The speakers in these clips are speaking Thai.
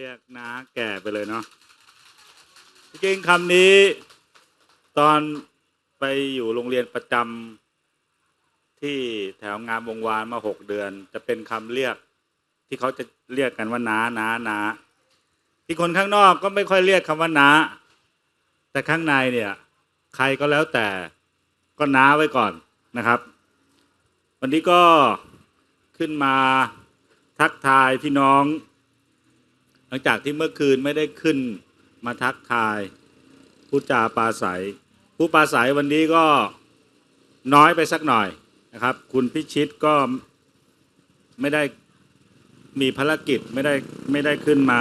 เรียกน้าแก่ไปเลยเนาะจริงๆคำนี้ ตอนไปอยู่โรงเรียนประจำที่แถวงามวงวานมาหกเดือน จะเป็นคำเรียก ที่เขาจะเรียกกันว่าน้าน้าน้าที่คนข้างนอกก็ไม่ค่อยเรียกคำว่าน้าแต่ข้างในเนี่ย ใครก็แล้วแต่ก็น้าไว้ก่อนนะครับ วันนี้ก็ขึ้นมาทักทายพี่น้อง ลังจากที่เมื่อคืนไม่ได้ขึ้นมาทักทายผู้จาปาศัย ผู้ปาศัยวันนี้ก็น้อยไปสักหน่อยนะครับ คุณพิชิตก็ไม่ได้มีภารกิจไม่ได้ไม่ได้ขึ้นมา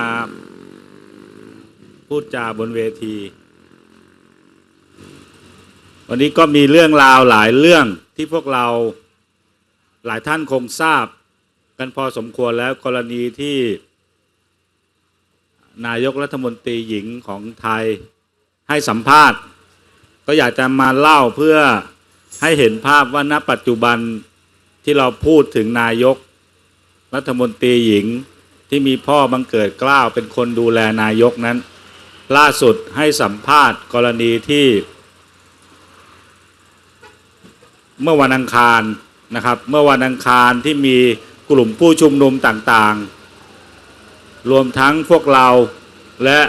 พูดจาบนเวที วันนี้ก็มีเรื่องราวหลายเรื่องที่พวกเราหลายท่านคงทราบ กันพอสมควรแล้วกรณีที่ นายกรัฐมนตรีหญิงของไทยให้สัมภาษณ์ ก็อยากจะมาเล่าเพื่อให้เห็นภาพว่าณปัจจุบันที่เราพูดถึงนายก รัฐมนตรีหญิงที่มีพ่อบังเกิดกล้าวเป็นคนดูแลนายกนั้น ล่าสุดให้สัมภาษณ์กรณีที่ เมื่อวันอังคารนะครับ เมื่อวันอังคารที่มีกลุ่มผู้ชุมนุมต่างๆ รวมทั้งพวกเราและ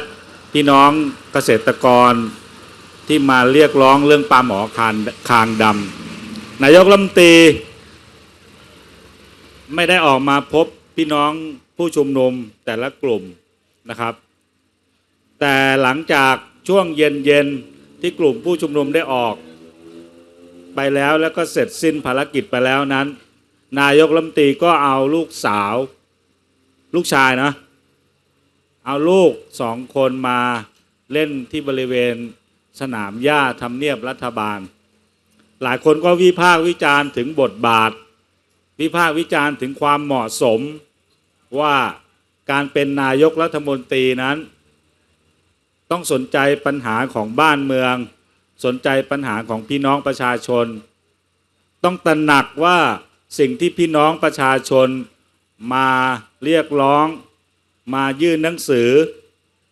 พี่น้องเกษตรกรที่มาเรียกร้องเรื่องปลาหมอคางคางดำนายกรัฐมนตรี ไม่ได้ออกมาพบพี่น้องผู้ชุมนุมแต่ละกลุ่มนะครับ แต่หลังจากช่วงเย็นๆที่กลุ่มผู้ชุมนุมได้ออก ไปแล้วแล้วก็เสร็จสิ้นภารกิจไปแล้วนั้น นายกรัฐมนตรีก็เอาลูกสาว ลูกชายนะ เอาลูกสองคนมาเล่นที่บริเวณสนามหญ้าทำเนียบรัฐบาล หลายคนก็วิพากษ์วิจารณ์ถึงบทบาท วิพากษ์วิจารณ์ถึงความเหมาะสมว่าการเป็นนายกรัฐมนตรีนั้น ต้องสนใจปัญหาของบ้านเมือง สนใจปัญหาของพี่น้องประชาชน ต้องตระหนักว่าสิ่งที่พี่น้องประชาชนมาเรียกร้อง มายื่นหนังสือ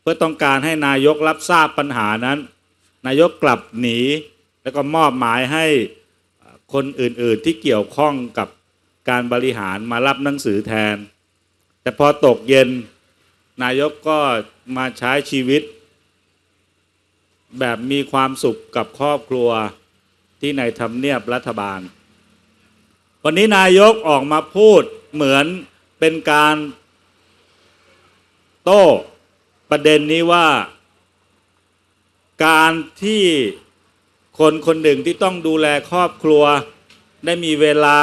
เพื่อต้องการให้นายกรับทราบปัญหานั้น นายกกลับหนี แล้วก็มอบหมายให้คนอื่นๆที่เกี่ยวข้องกับการบริหารมารับหนังสือแทน แต่พอตกเย็นนายกก็มาใช้ชีวิต แบบมีความสุขกับครอบครัวที่ในทำเนียบรัฐบาล วันนี้นายกออกมาพูดเหมือนเป็นการ โต้ประเด็นนี้ว่า การที่คนคนหนึ่งที่ต้องดูแลครอบครัว ได้มีเวลา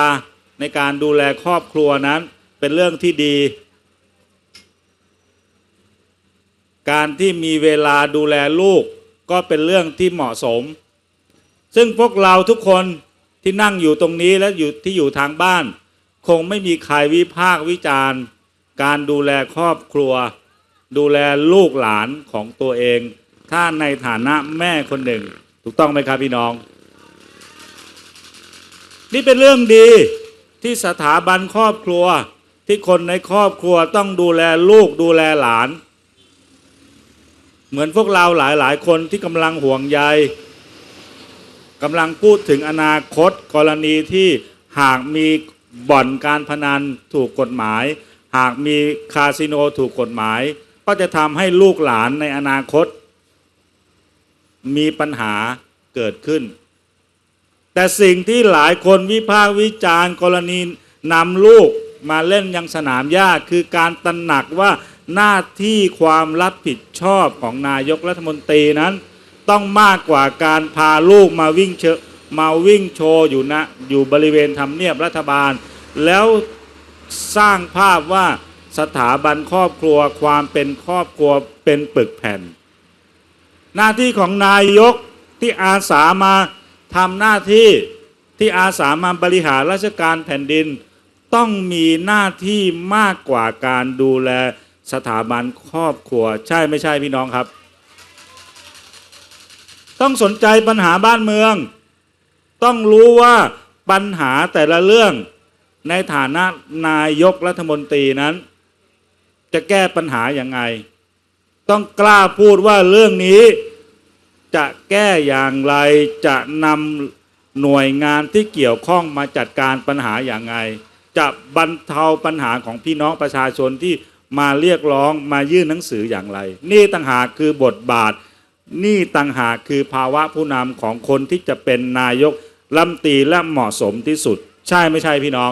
ในการดูแลครอบครัวนั้น เป็นเรื่องที่ดี การที่มีเวลาดูแลลูกก็เป็นเรื่องที่เหมาะสม ซึ่งพวกเราทุกคนที่นั่งอยู่ตรงนี้และอยู่ที่อยู่ทางบ้าน คงไม่มีใครวิพากษ์วิจารณ์ การดูแลครอบครัว ดูแลลูกหลานของตัวเอง ถ้าในฐานะแม่คนหนึ่ง ถูกต้องไหมครับพี่น้อง นี่เป็นเรื่องดีที่สถาบันครอบครัวที่คนในครอบครัวต้องดูแลลูกดูแลหลาน เหมือนพวกเราหลายๆ คนที่กำลังห่วงใยกำลังพูดถึงอนาคตกรณีที่หากมีบ่อนการพนันถูกกฎหมาย หากมีคาสิโนถูกกฎหมาย ก็จะทำให้ลูกหลานในอนาคต มีปัญหาเกิดขึ้น แต่สิ่งที่หลายคนวิพากษ์วิจารณ์กรณีนำลูกมาเล่นยังสนามหญ้าคือการตระหนักว่าหน้าที่ความรับผิดชอบของนายกรัฐมนตรีนั้น ต้องมากกว่าการพาลูกมาวิ่งเชมาวิ่งโชว์อยู่นะอยู่บริเวณทำเนียบรัฐบาล แล้วสร้างภาพว่า สถาบันครอบครัวความเป็นครอบครัวเป็นปึกแผ่น หน้าที่ของนายกที่อาสามาทำหน้าที่ที่อาสามาบริหารราชการแผ่นดิน ต้องมีหน้าที่มากกว่าการดูแลสถาบันครอบครัว ใช่ไม่ใช่พี่น้องครับ ต้องสนใจปัญหาบ้านเมือง ต้องรู้ว่าปัญหาแต่ละเรื่องในฐานะนายกรัฐมนตรีนั้น จะแก้ปัญหาอย่างไง ต้องกล้าพูดว่าเรื่องนี้ จะแก้อย่างไรจะนำหน่วยงานที่เกี่ยวข้องมาจัดการปัญหาอย่างไง จะบรรเทาปัญหาของพี่น้องประชาชนที่มาเรียกร้องมายื่นหนังสืออย่างไร นี่ต่างหากคือบทบาท นี่ต่างหากคือภาวะผู้นำของคนที่จะเป็นนายกรัฐมนตรีและเหมาะสมที่สุด ใช่ไม่ใช่พี่น้อง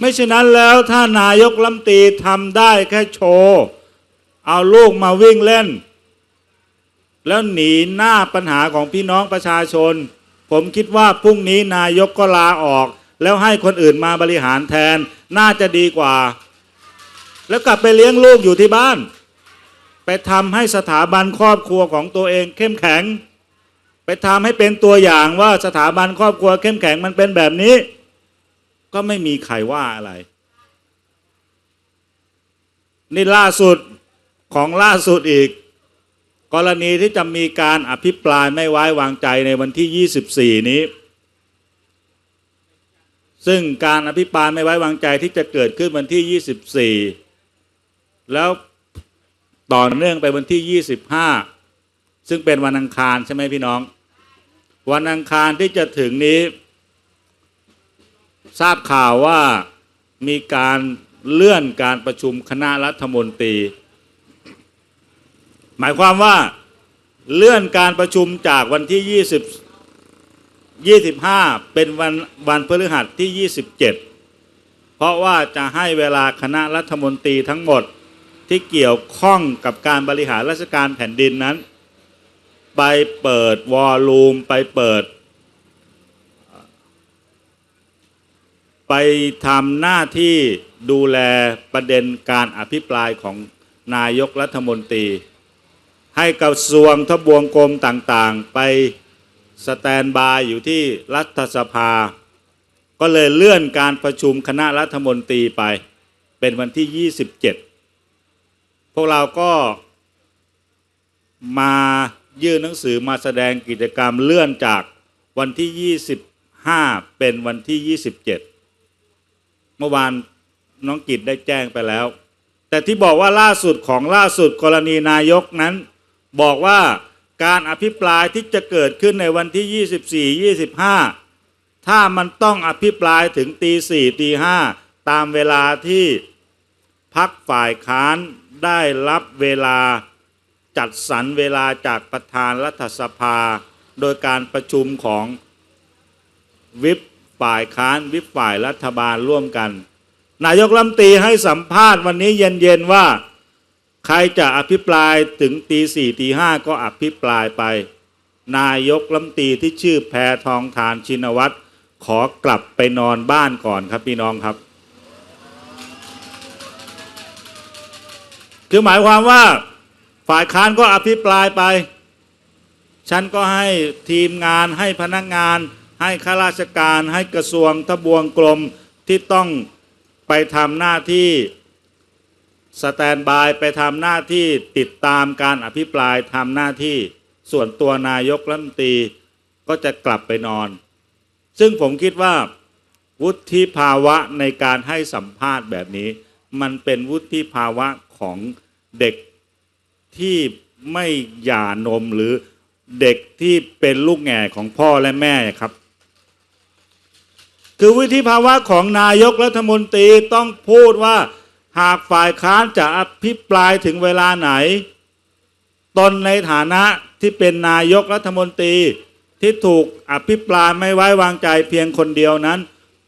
ไม่เช่นนั้นแล้วถ้านายกรัฐมตีทำได้แค่โชว์ เอาลูกมาวิ่งเล่น แล้วหนีหน้าปัญหาของพี่น้องประชาชน ผมคิดว่าพรุ่งนี้นายกก็ลาออก แล้วให้คนอื่นมาบริหารแทนน่าจะดีกว่า แล้วกลับไปเลี้ยงลูกอยู่ที่บ้าน ไปทำให้สถาบันครอบครัวของตัวเองเข้มแข็ง ไปทำให้เป็นตัวอย่างว่าสถาบันครอบครัวเข้มแข็งมันเป็นแบบนี้ ก็ไม่มีใครว่าอะไร นี่ล่าสุดของล่าสุดอีก กรณีที่จะมีการอภิปรายไม่ไว้วางใจในวันที่ 24 นี้ ซึ่งการอภิปรายไม่ไว้วางใจที่จะเกิดขึ้นวันที่ 24 แล้วต่อเนื่องไปวันที่ 25 ซึ่งเป็นวันอังคารใช่ไหมพี่น้อง วันอังคารที่จะถึงนี้ ทราบข่าวว่ามีการเลื่อนการประชุมคณะรัฐมนตรี หมายความว่าเลื่อนการประชุมจากวันที่ 20 25 เป็นวันวันพฤหัสที่ 27 เพราะว่าจะให้เวลาคณะรัฐมนตรีทั้งหมดที่เกี่ยวข้องกับการบริหารราชการแผ่นดินนั้น ไปเปิดวอลลุ่มไปเปิด ไปทำหน้าที่ดูแลประเด็นการอภิปรายของนายกรัฐมนตรี ให้กระทรวงทบวงกรมต่างๆ ไปสแตนบายอยู่ที่รัฐสภา ก็เลยเลื่อนการประชุมคณะรัฐมนตรีไป เป็นวันที่ 27 พวกเราก็มายื่นหนังสือมาแสดงกิจกรรมเลื่อนจากวันที่ 25 เป็นวันที่ 27 เมื่อวานน้องกิจได้แจ้งไปแล้ว แต่ที่บอกว่าล่าสุดของล่าสุดกรณีนายกนั้น บอกว่าการอภิปรายที่จะเกิดขึ้นในวันที่ 24 25 ถ้ามันต้องอภิปรายถึงตีสี่ตีห้าตามเวลาที่พักฝ่ายค้านได้รับเวลาจัดสรรเวลาจากประธานรัฐสภา โดยการประชุมของวิป ฝ่ายค้านวิปฝ่ายรัฐบาลร่วมกัน นายกรัมตีให้สัมภาษณ์วันนี้เย็นๆว่า ใครจะอภิปรายถึงตีสี่ตีห้าก็อภิปรายไป นายกรัมตีที่ชื่อแพทองทานชินวัตรขอกลับไปนอนบ้านก่อนครับพี่น้องครับ คือหมายความว่าฝ่ายค้านก็อภิปรายไป ฉันก็ให้ทีมงานให้พนักงาน ให้ข้าราชการให้กระทรวงทบวงกรมที่ต้องไปทำหน้าที่สแตนบายไปทำหน้าที่ติดตามการอภิปรายทำหน้าที่ส่วนตัวนายกรัฐมนตรีก็จะกลับไปนอน ซึ่งผมคิดว่า วุฒิภาวะในการให้สัมภาษณ์แบบนี้ มันเป็นวุฒิภาวะของเด็กที่ไม่หย่านมหรือเด็กที่เป็นลูกแง่ของพ่อและแม่ครับ คือวุฒิภาวะของนายกรัฐมนตรีต้องพูดว่า หากฝ่ายค้านจะอภิปรายถึงเวลาไหน ตนในฐานะที่เป็นนายกรัฐมนตรีที่ถูกอภิปรายไม่ไว้วางใจเพียงคนเดียวนั้น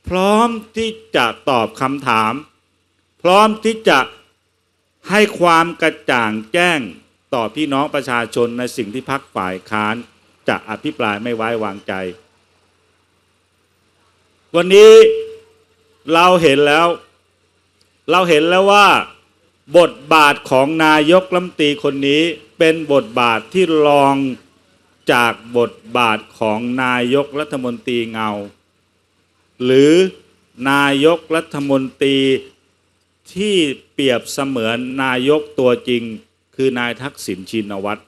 พร้อมที่จะตอบคำถาม พร้อมที่จะให้ความกระจ่างแจ้งต่อพี่น้องประชาชนในสิ่งที่พักฝ่ายค้านจะอภิปรายไม่ไว้วางใจ วันนี้เราเห็นแล้ว เราเห็นแล้วว่า บทบาทของนายกรัมตีคนนี้เป็นบทบาทที่รองจากบทบาทของนายกรัฐมนตรีเงา หรือนายกรัฐมนตรีที่เปรียบเสมือนนายกตัวจริง คือนายทักษิณชินวัตร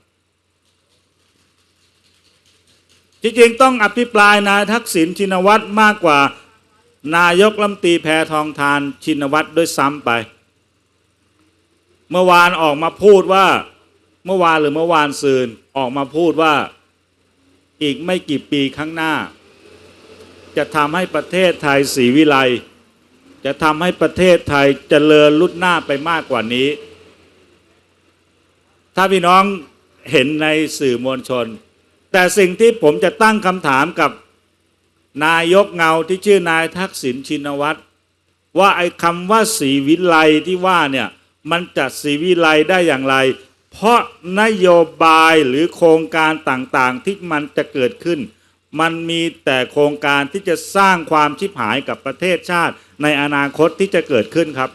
จริงๆต้องอภิปรายนายทักษิณชินวัตรมากกว่านายกรัฐมนตรีแพทองทานชินวัตรด้วยซ้ำไป เมื่อวานออกมาพูดว่าเมื่อวานหรือเมื่อวานซืนออกมาพูดว่าอีกไม่กี่ปีข้างหน้า จะทำให้ประเทศไทยศรีวิไลจะทำให้ประเทศไทยเจริญลุดหน้าไปมากกว่านี้ ถ้าพี่น้องเห็นในสื่อมวลชน แต่สิ่งที่ผมจะตั้งคำถามกับนายกเงาที่ชื่อนายทักษิณชินวัตรว่าไอ้คำว่าศรีวิไลที่ว่าเนี่ยมันจะศรีวิไลได้อย่างไร เพราะนโยบายหรือโครงการต่างๆที่มันจะเกิดขึ้น มันมีแต่โครงการที่จะสร้างความชิบหายกับประเทศชาติ ในอนาคตที่จะเกิดขึ้นครับ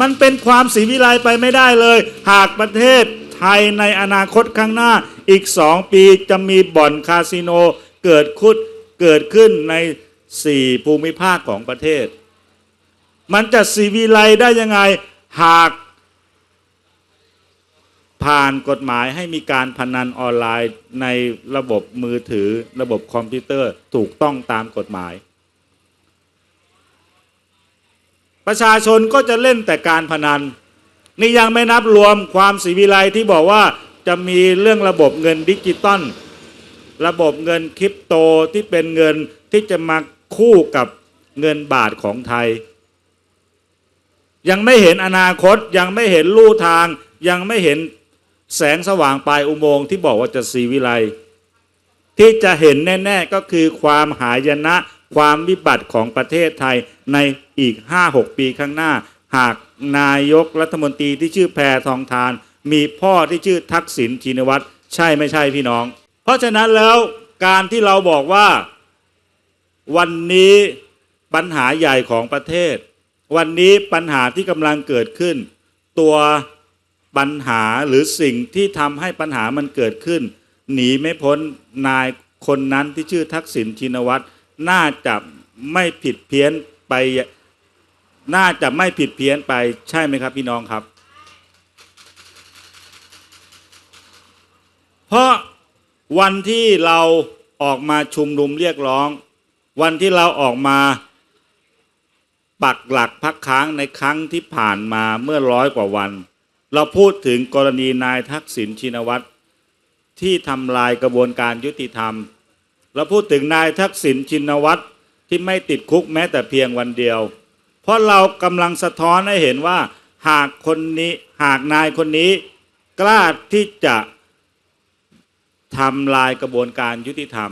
มันเป็นความศรีวิไลไปไม่ได้เลย หากประเทศ ไทยในอนาคตข้างหน้าอีกสองปีจะมีบ่อนคาสิโนเกิดขึ้นเกิดขึ้นในสี่ภูมิภาคของประเทศ มันจะศรีวิไลได้ยังไงหาก ผ่านกฎหมายให้มีการพนันออนไลน์ในระบบมือถือระบบคอมพิวเตอร์ถูกต้องตามกฎหมาย ประชาชนก็จะเล่นแต่การพนัน นี่ยังไม่นับรวมความสีวิไลที่บอกว่าจะมีเรื่องระบบเงินดิจิตอลระบบเงินคริปโตที่เป็นเงินที่จะมาคู่กับเงินบาทของไทย ยังไม่เห็นอนาคตยังไม่เห็นลู่ทาง ยังไม่เห็นแสงสว่างปลายอุโมงค์ที่บอกว่าจะสีวิไลที่จะเห็นแน่ ๆก็คือความหายนะ ความวิบัติของประเทศไทยในอีก 5-6 ปีข้างหน้า หากนายกรัฐมนตรีที่ชื่อแพทองทาน มีพ่อที่ชื่อทักษิณชินวัตรใช่ไม่ใช่พี่น้อง เพราะฉะนั้นแล้วการที่เราบอกว่าวันนี้ปัญหาใหญ่ของประเทศ วันนี้ปัญหาที่กำลังเกิดขึ้น ตัวปัญหาหรือสิ่งที่ทำให้ปัญหามันเกิดขึ้น หนีไม่พ้นนายคนนั้นที่ชื่อทักษิณชินวัตรน่าจะไม่ผิดเพี้ยนไป น่าจะไม่ผิดเพี้ยนไปใช่ไหมครับพี่น้องครับ เพราะวันที่เราออกมาชุมนุมเรียกร้อง วันที่เราออกมาปักหลักพักค้างในครั้งที่ผ่านมาเมื่อร้อยกว่าวัน เราพูดถึงกรณีนายทักษิณชินวัตรที่ทำลายกระบวนการยุติธรรม เราพูดถึงนายทักษิณชินวัตรที่ไม่ติดคุกแม้แต่เพียงวันเดียว เพราะเรากำลังสะท้อนให้เห็นว่า หากคนนี้หากนายคนนี้ กล้าที่จะทำลายกระบวนการยุติธรรม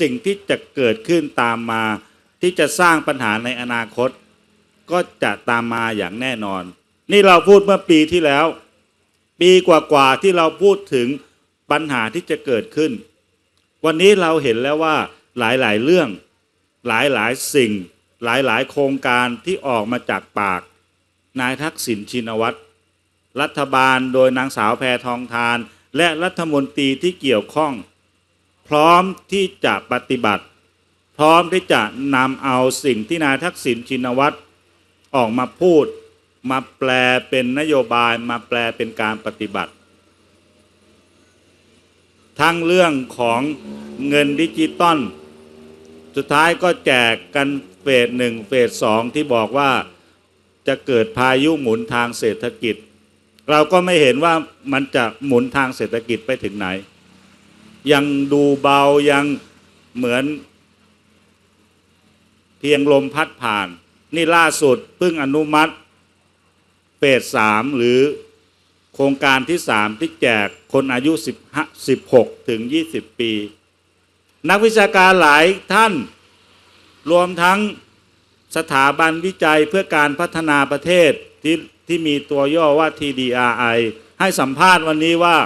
สิ่งที่จะเกิดขึ้นตามมา ที่จะสร้างปัญหาในอนาคต ก็จะตามมาอย่างแน่นอน นี่เราพูดเมื่อปีที่แล้ว ปีกว่าๆที่เราพูดถึงปัญหาที่จะเกิดขึ้น วันนี้เราเห็นแล้วว่าหลายๆเรื่องหลายๆสิ่ง หลายๆ โครงการที่ออกมาจากปาก นายทักษิณชินวัตร รัฐบาลโดยนางสาวแพทองทาน และรัฐมนตรีที่เกี่ยวข้อง พร้อมที่จะปฏิบัติ พร้อมที่จะนำเอาสิ่งที่นายทักษิณชินวัตรออกมาพูด มาแปลเป็นนโยบายมาแปลเป็นการปฏิบัติ ทั้งเรื่องของเงินดิจิตอลสุดท้ายก็แจกกัน เฟสหนึ่งเฟสสองที่บอกว่าจะเกิดพายุหมุนทางเศรษฐกิจ เราก็ไม่เห็นว่ามันจะหมุนทางเศรษฐกิจไปถึงไหน ยังดูเบายังเหมือนเพียงลมพัดผ่าน นี่ล่าสุดเพิ่งอนุมัติเฟสสามหรือโครงการที่สามที่แจกคนอายุ10 16 ถึง 20 ปี นักวิชาการหลายท่าน รวมทั้งสถาบันวิจัยเพื่อการพัฒนาประเทศที่ที่มีตัวย่อว่า TDRI ให้สัมภาษณ์วันนี้ว่า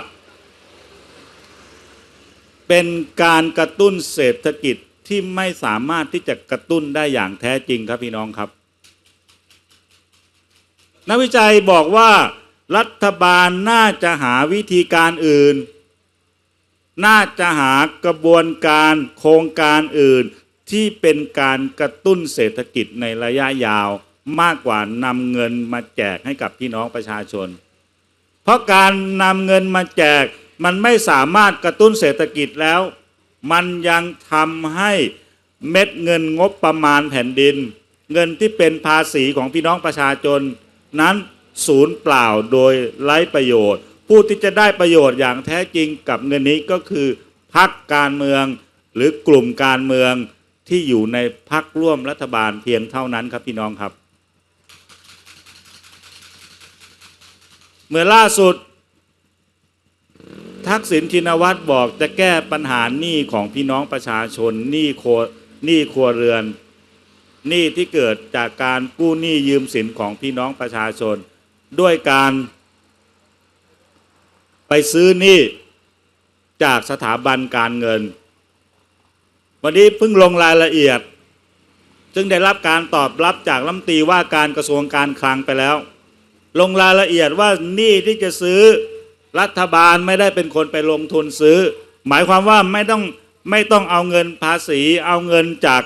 เป็นการกระตุ้นเศรษฐกิจที่ไม่สามารถที่จะกระตุ้นได้อย่างแท้จริงครับพี่น้องครับ นักวิจัยบอกว่ารัฐบาลน่าจะหาวิธีการอื่น น่าจะหากระบวนการโครงการอื่น ที่เป็นการกระตุ้นเศรษฐกิจในระยะยาวมากกว่านำเงินมาแจกให้กับพี่น้องประชาชน เพราะการนำเงินมาแจกมันไม่สามารถกระตุ้นเศรษฐกิจแล้ว มันยังทำให้เม็ดเงินงบประมาณแผ่นดิน เงินที่เป็นภาษีของพี่น้องประชาชน นั้นศูนย์เปล่าโดยไร้ประโยชน์ ผู้ที่จะได้ประโยชน์อย่างแท้จริงกับเงินนี้ก็คือพรรคการเมืองหรือกลุ่มการเมือง ที่อยู่ในพรรคร่วมรัฐบาลเพียงเท่านั้นครับพี่น้องครับ เมื่อล่าสุด ทักษิณชินวัตรบอกจะแก้ปัญหาหนี้ของพี่น้องประชาชนหนี้ครัวหนี้ครัวเรือนหนี้ที่เกิดจากการกู้หนี้ยืมสินของพี่น้องประชาชน ด้วยการ ไปซื้อหนี้จากสถาบันการเงิน วันนี้เพิ่งลงรายละเอียด ซึ่งได้รับการตอบรับจากรัฐมนตรีว่าการกระทรวงการคลังไปแล้ว ลงรายละเอียดว่านี้ที่จะซื้อรัฐบาลไม่ได้เป็นคนไปลงทุนซื้อ หมายความว่าไม่ต้องไม่ต้องเอาเงินภาษี เอาเงินจาก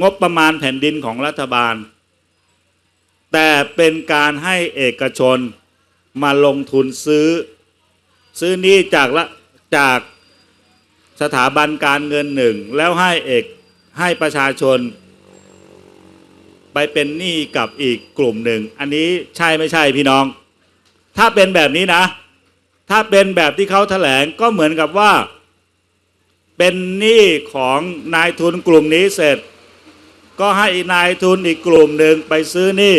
งบประมาณแผ่นดินของรัฐบาล แต่เป็นการให้เอกชนมาลงทุนซื้อ ซื้อนี้จากละจาก สถาบันการเงินหนึ่ง แล้วให้เอกให้ประชาชน ไปเป็นหนี้กับอีกกลุ่มหนึ่ง อันนี้ใช่ไม่ใช่พี่น้อง ถ้าเป็นแบบนี้นะ ถ้าเป็นแบบที่เขาแถลงก็เหมือนกับว่า เป็นหนี้ของนายทุนกลุ่มนี้เสร็จ ก็ให้นายทุนอีกกลุ่มหนึ่งไปซื้อหนี้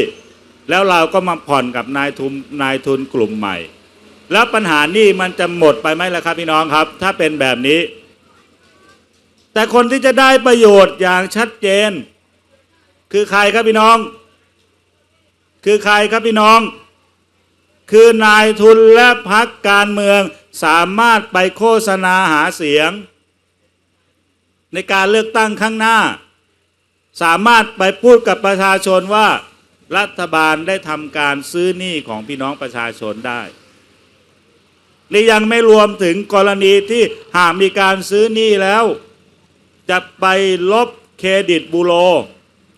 แล้วเราก็มาผ่อนกับนายทุนนายทุนกลุ่มใหม่ แล้วปัญหานี่มันจะหมดไปไหมล่ะครับพี่น้องครับ ถ้าเป็นแบบนี้ แต่คนที่จะได้ประโยชน์อย่างชัดเจน คือใครครับพี่น้อง คือใครครับพี่น้อง คือนายทุนและพักการเมืองสามารถไปโฆษณาหาเสียง ในการเลือกตั้งข้างหน้า สามารถไปพูดกับประชาชนว่ารัฐบาลได้ทำการซื้อหนี้ของพี่น้องประชาชนได้นี่ยังไม่รวมถึงกรณีที่หากมีการซื้อหนี้แล้ว จะไปลบเครดิตบูโร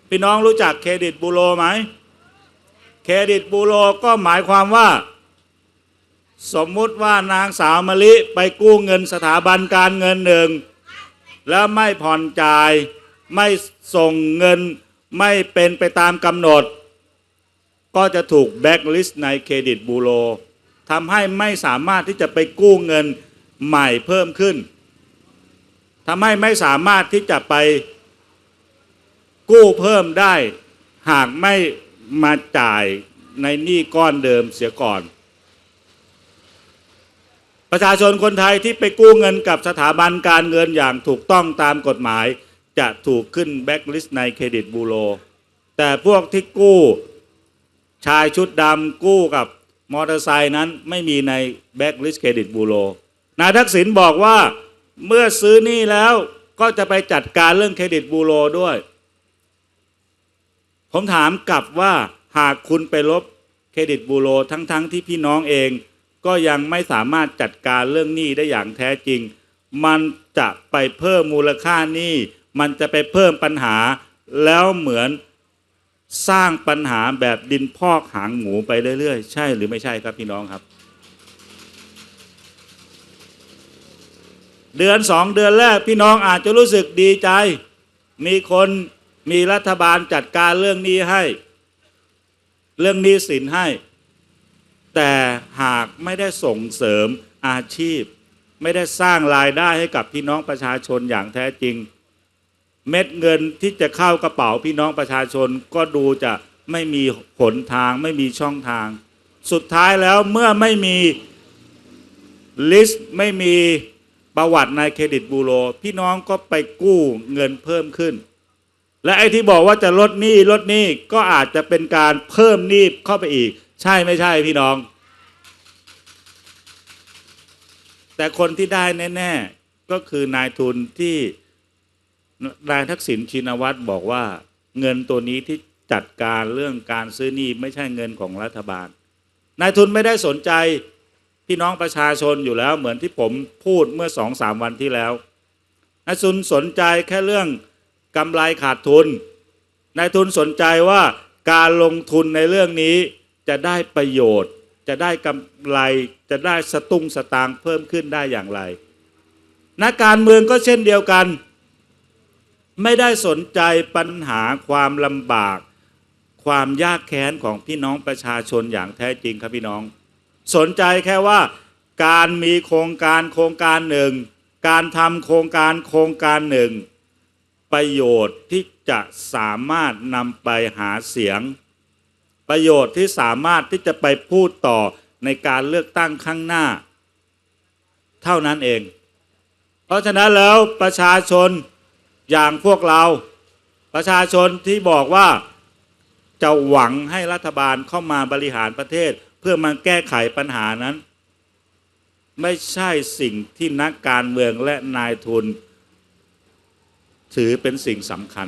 พี่น้องรู้จักเครดิตบูโรไหม เครดิตบูโรก็หมายความว่า สมมุติว่านางสาวมะลิไปกู้เงินสถาบันการเงินหนึ่ง แล้วไม่ผ่อนจ่าย ไม่ส่งเงิน ไม่เป็นไปตามกำหนด ก็จะถูกแบ็กลิสต์ในเครดิตบูโรทำให้ไม่สามารถที่จะไปกู้เงินใหม่เพิ่มขึ้น ทำให้ไม่สามารถที่จะไปกู้เพิ่มได้ หากไม่มาจ่ายในหนี้ก้อนเดิมเสียก่อน ประชาชนคนไทยที่ไปกู้เงินกับสถาบันการเงินอย่างถูกต้องตามกฎหมายจะถูกขึ้นแบ็กลิสต์ในเครดิตบูโรแต่พวกที่กู้ชายชุดดำกู้กับมอเตอร์ไซค์นั้นไม่มีในแบ็กลิสต์เครดิตบูโรนายทักษิณบอกว่า เมื่อซื้อนี้แล้วก็จะไปจัดการเรื่องเครดิตบูโรด้วย ผมถามกลับว่าหากคุณไปลบเครดิตบูโรทั้งๆทที่พี่น้องเอง ก็ยังไม่สามารถจัดการเรื่องหนี้ได้อย่างแท้จริง มันจะไปเพิ่มมูลค่าหนี้มันจะไปเพิ่มปัญหา แล้วเหมือนสร้างปัญหาแบบดินพอกหางหมูไปเรื่อยๆ ใช่หรือไม่ใช่ครับพี่น้องครับ เดือนสองเดือนแรกพี่น้องอาจจะรู้สึกดีใจ มีคนมีรัฐบาลจัดการเรื่องนี้ให้ เรื่องนี้สินให้ แต่หากไม่ได้ส่งเสริมอาชีพ ไม่ได้สร้างรายได้ให้กับพี่น้องประชาชนอย่างแท้จริง เม็ดเงินที่จะเข้ากระเป๋าพี่น้องประชาชนก็ดูจะไม่มีหนทางไม่มีช่องทาง สุดท้ายแล้วเมื่อไม่มีลิสต์ไม่มี ประวัติในเครดิตบูโร พี่น้องก็ไปกู้เงินเพิ่มขึ้น และไอ้ที่บอกว่าจะลดหนี้ลดหนี้ก็อาจจะเป็นการเพิ่มหนี้เข้าไปอีก ใช่ไม่ใช่พี่น้อง แต่คนที่ได้แน่ๆก็คือนายทุนที่นายทักษิณชินวัตรบอกว่าเงินตัวนี้ที่จัดการเรื่องการซื้อหนี้ไม่ใช่เงินของรัฐบาล นายทุนไม่ได้สนใจ พี่น้องประชาชนอยู่แล้วเหมือนที่ผมพูดเมื่อสองสามวันที่แล้วนายทุนสนใจแค่เรื่องกำไรขาดทุนนายทุนสนใจว่าการลงทุนในเรื่องนี้จะได้ประโยชน์ จะได้กำไรจะได้สตุ้งสตางค์เพิ่มขึ้นได้อย่างไรนักการเมืองก็เช่นเดียวกัน ไม่ได้สนใจปัญหาความลำบาก ความยากแค้นของพี่น้องประชาชนอย่างแท้จริงครับพี่น้อง สนใจแค่ว่า การมีโครงการโครงการหนึ่ง การทำโครงการโครงการหนึ่ง ประโยชน์ที่จะสามารถนำไปหาเสียง ประโยชน์ที่สามารถที่จะไปพูดต่อในการเลือกตั้งข้างหน้า เท่านั้นเอง เพราะฉะนั้นแล้วประชาชนอย่างพวกเรา ประชาชนที่บอกว่าจะหวังให้รัฐบาลเข้ามาบริหารประเทศ พื่อมาแก้ไขปัญหานั้น ไม่ใช่สิ่งที่นักการเมืองและนายทุน ถือเป็นสิ่งสำคัญ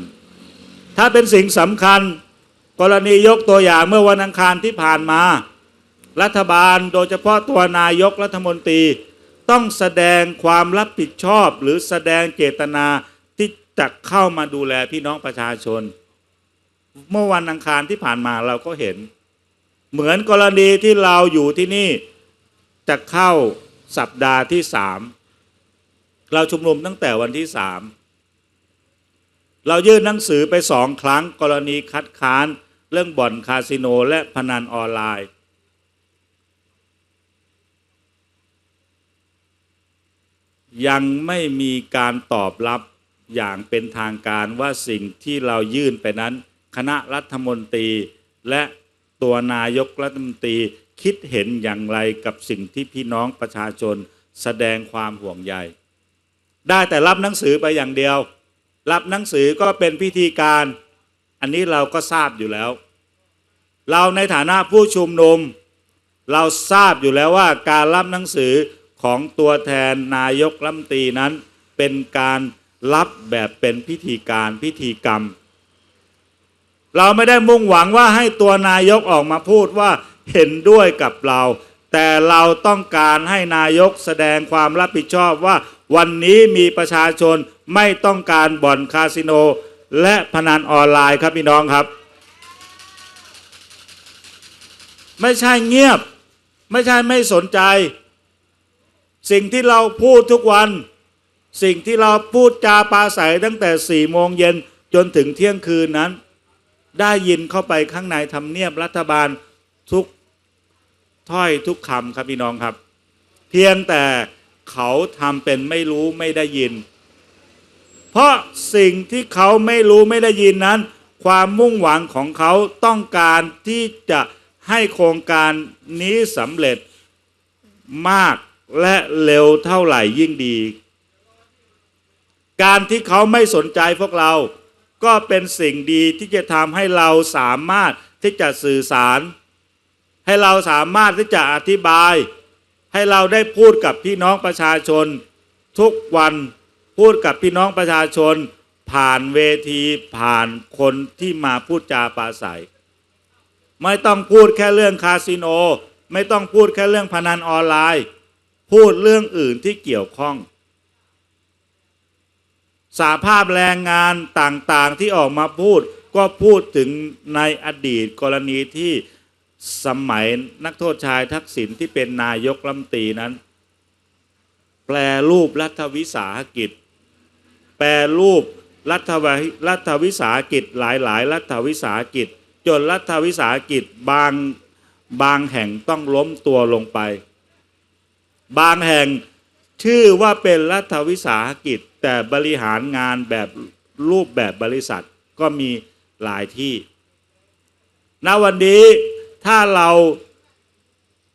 ถ้าเป็นสิ่งสำคัญ กรณียกตัวอย่างเมื่อวันอังคารที่ผ่านมา รัฐบาลโดยเฉพาะตัวนายกรัฐมนตรี ต้องแสดงความรับผิดชอบหรือแสดงเจตนาที่จะเข้ามาดูแลพี่น้องประชาชน เมื่อวันอังคารที่ผ่านมาเราก็เห็น เหมือนกรณีที่เราอยู่ที่นี่จะเข้าสัปดาห์ที่สามเราชุมนุมตั้งแต่วันที่สามเรายื่นหนังสือไปสองครั้งกรณีคัดค้าน เรื่องบ่อนคาสิโนและพนันออนไลน์ ยังไม่มีการตอบรับอย่างเป็นทางการว่าสิ่งที่เรายื่นไปนั้น คณะรัฐมนตรีและ ตัวนายกรัฐมนตรีคิดเห็นอย่างไรกับสิ่งที่พี่น้องประชาชนแสดงความห่วงใย ได้แต่รับหนังสือไปอย่างเดียว รับหนังสือก็เป็นพิธีการ อันนี้เราก็ทราบอยู่แล้ว เราในฐานะผู้ชุมนุม เราทราบอยู่แล้วว่าการรับหนังสือของตัวแทนนายกรัฐมนตรีนั้น เป็นการรับแบบเป็นพิธีการพิธีกรรม เราไม่ได้มุ่งหวังว่าให้ตัวนายกออกมาพูดว่าเห็นด้วยกับเรา แต่เราต้องการให้นายกแสดงความรับผิดชอบว่า วันนี้มีประชาชนไม่ต้องการบ่อนคาสิโน และพนันออนไลน์ครับพี่น้องครับ ไม่ใช่เงียบ ไม่ใช่ไม่สนใจ สิ่งที่เราพูดทุกวัน สิ่งที่เราพูดจาปาใสตั้งแต่สี่โมงเย็นจนถึงเที่ยงคืนนั้น ได้ยินเข้าไปข้างในทำเนียบรัฐบาลทุกถ้อยทุกคำครับพี่น้องครับ เพียงแต่เขาทำเป็นไม่รู้ไม่ได้ยิน เพราะสิ่งที่เขาไม่รู้ไม่ได้ยินนั้น ความมุ่งหวังของเขาต้องการที่จะให้โครงการนี้สำเร็จมากและเร็วเท่าไหร่ยิ่งดี การที่เขาไม่สนใจพวกเรา ก็เป็นสิ่งดีที่จะทำให้เราสามารถที่จะสื่อสาร ให้เราสามารถที่จะอธิบาย ให้เราได้พูดกับพี่น้องประชาชน ทุกวันพูดกับพี่น้องประชาชน ผ่านเวทีผ่านคนที่มาพูดจาปราศัย ไม่ต้องพูดแค่เรื่องคาสิโน ไม่ต้องพูดแค่เรื่องพนันออนไลน์ พูดเรื่องอื่นที่เกี่ยวข้อง สาภาพแรงงานต่างๆที่ออกมาพูดก็พูดถึงในอดีตกรณีที่สมัยนักโทษชายทักษิณที่เป็นนายกรัฐมนตรีนั้น แปลรูปรัฐวิสาหกิจ แปลรูปรัฐวิรัฐวิสาหกิจหลายๆ รัฐวิสาหกิจ จนรัฐวิสาหกิจบางบางแห่งต้องล้มตัวลงไป บางแห่งชื่อว่าเป็นรัฐวิสาหกิจ แต่บริหารงานแบบรูปแบบบริษัทก็มีหลายที่ ณ วันนี้ถ้าเรา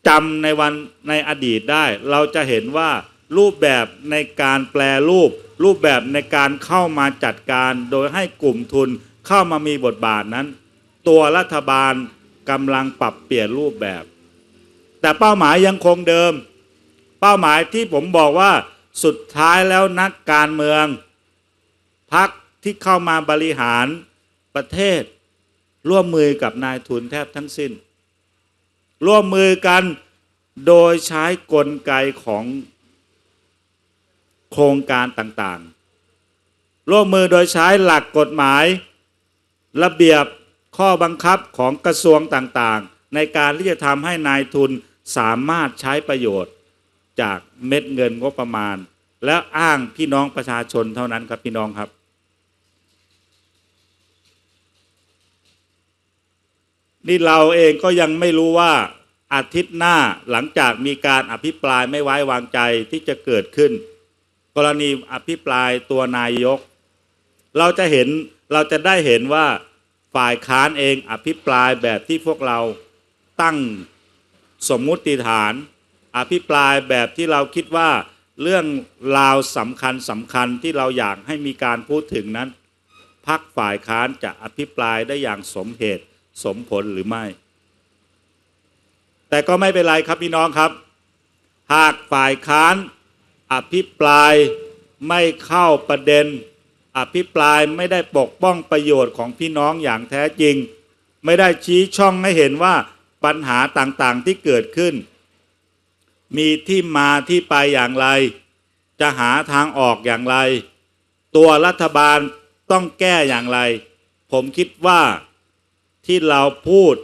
จำในวันในอดีตได้ เราจะเห็นว่ารูปแบบในการแปลรูป รูปแบบในการเข้ามาจัดการโดยให้กลุ่มทุนเข้ามามีบทบาทนั้น ตัวรัฐบาลกำลังปรับเปลี่ยนรูปแบบ แต่เป้าหมายยังคงเดิม เป้าหมายที่ผมบอกว่า สุดท้ายแล้วนักการเมืองพักที่เข้ามาบริหารประเทศ ร่วมมือกับนายทุนแทบทั้งสิ้น ร่วมมือกันโดยใช้กลไกของโครงการต่างๆ ร่วมมือโดยใช้หลักกฎหมาย ระเบียบข้อบังคับของกระทรวงต่างๆ ในการที่จะทำให้นายทุนสามารถใช้ประโยชน์ จากเม็ดเงินงบประมาณ แล้วอ้างพี่น้องประชาชนเท่านั้นครับพี่น้องครับ นี่เราเองก็ยังไม่รู้ว่าอาทิตย์หน้าหลังจากมีการอภิปรายไม่ไว้วางใจที่จะเกิดขึ้น กรณีอภิปรายตัวนายก เราจะเห็นเราจะได้เห็นว่าฝ่ายค้านเองอภิปรายแบบที่พวกเราตั้งสมมุติฐาน อภิปรายแบบที่เราคิดว่าเรื่องราวสำคัญสำคัญที่เราอยากให้มีการพูดถึงนั้นพักฝ่ายค้านจะอภิปรายได้อย่างสมเหตุสมผลหรือไม่ แต่ก็ไม่เป็นไรครับพี่น้องครับ หากฝ่ายค้านอภิปรายไม่เข้าประเด็น อภิปรายไม่ได้ปกป้องประโยชน์ของพี่น้องอย่างแท้จริง ไม่ได้ชี้ช่องให้เห็นว่าปัญหาต่างๆที่เกิดขึ้น มีที่มาที่ไปอย่างไร จะหาทางออกอย่างไร ตัวรัฐบาลต้องแก้อย่างไร ผมคิดว่าที่เราพูด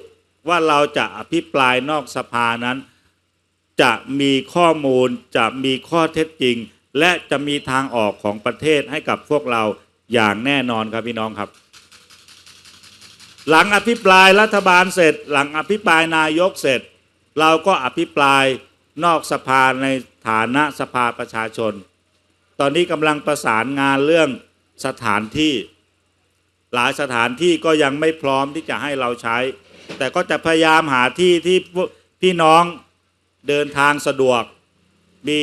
ว่าเราจะอภิปรายนอกสภานั้น จะมีข้อมูลจะมีข้อเท็จจริง และจะมีทางออกของประเทศให้กับพวกเราอย่างแน่นอนครับพี่น้องครับ หลังอภิปรายรัฐบาลเสร็จ หลังอภิปรายนายกเสร็จ เราก็อภิปราย นอกสภาในฐานะสภาประชาชน ตอนนี้กำลังประสานงานเรื่องสถานที่ หลายสถานที่ก็ยังไม่พร้อมที่จะให้เราใช้ แต่ก็จะพยายามหาที่ที่พี่น้องเดินทางสะดวก มี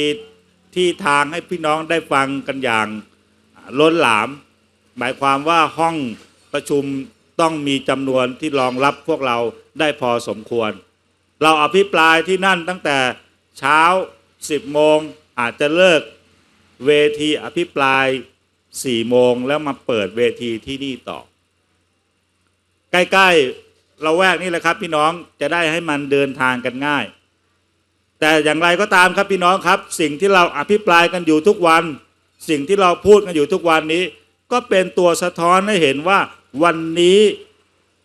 ที่ทางให้พี่น้องได้ฟังกันอย่างล้นหลาม หมายความว่าห้องประชุมต้องมีจำนวนที่รองรับพวกเราได้พอสมควร เราอภิปรายที่นั่นตั้งแต่ เช้า 10 โมงอาจจะเลิกเวทีอภิปราย 4 โมงแล้วมาเปิดเวทีที่นี่ต่อ ใกล้ๆเราแวกนี่แหละครับ พี่น้องจะได้ให้มันเดินทางกันง่าย แต่อย่างไรก็ตามครับพี่น้องครับ สิ่งที่เราอภิปรายกันอยู่ทุกวัน สิ่งที่เราพูดกันอยู่ทุกวันนี้ ก็เป็นตัวสะท้อนให้เห็นว่าวันนี้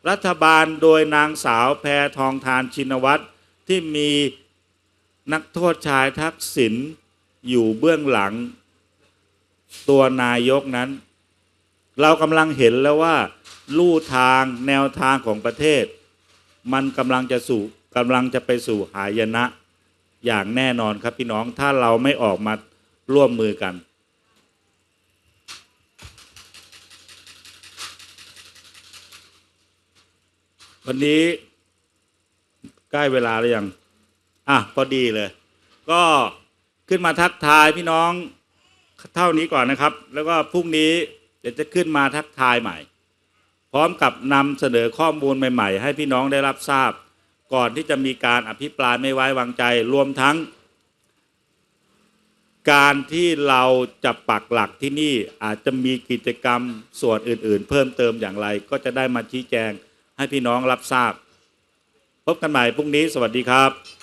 รัฐบาลโดยนางสาวแพทองทานชินวัตรที่มี นักโทษชายทักษิณอยู่เบื้องหลัง ตัวนายกนั้น เรากำลังเห็นแล้วว่า ลู่ทางแนวทางของประเทศ มันกำลังจะสู่กำลังจะไปสู่หายนะ อย่างแน่นอนครับพี่น้องถ้าเราไม่ออกมาร่วมมือกันวันนี้ใกล้เวลาหรือยัง อะพอดีเลย ก็ขึ้นมาทักทายพี่น้องเท่านี้ก่อนนะครับ แล้วก็พรุ่งนี้เดี๋ยวจะขึ้นมาทักทายใหม่ พร้อมกับนำเสนอข้อมูลใหม่ ๆ ให้พี่น้องได้รับทราบ ก่อนที่จะมีการอภิปรายไม่ไว้วางใจรวมทั้ง การที่เราจะปักหลักที่นี่อาจจะมีกิจกรรมส่วนอื่น ๆ เพิ่มเติมอย่างไร ก็จะได้มาชี้แจงให้พี่น้องรับทราบ พบกันใหม่พรุ่งนี้สวัสดีครับ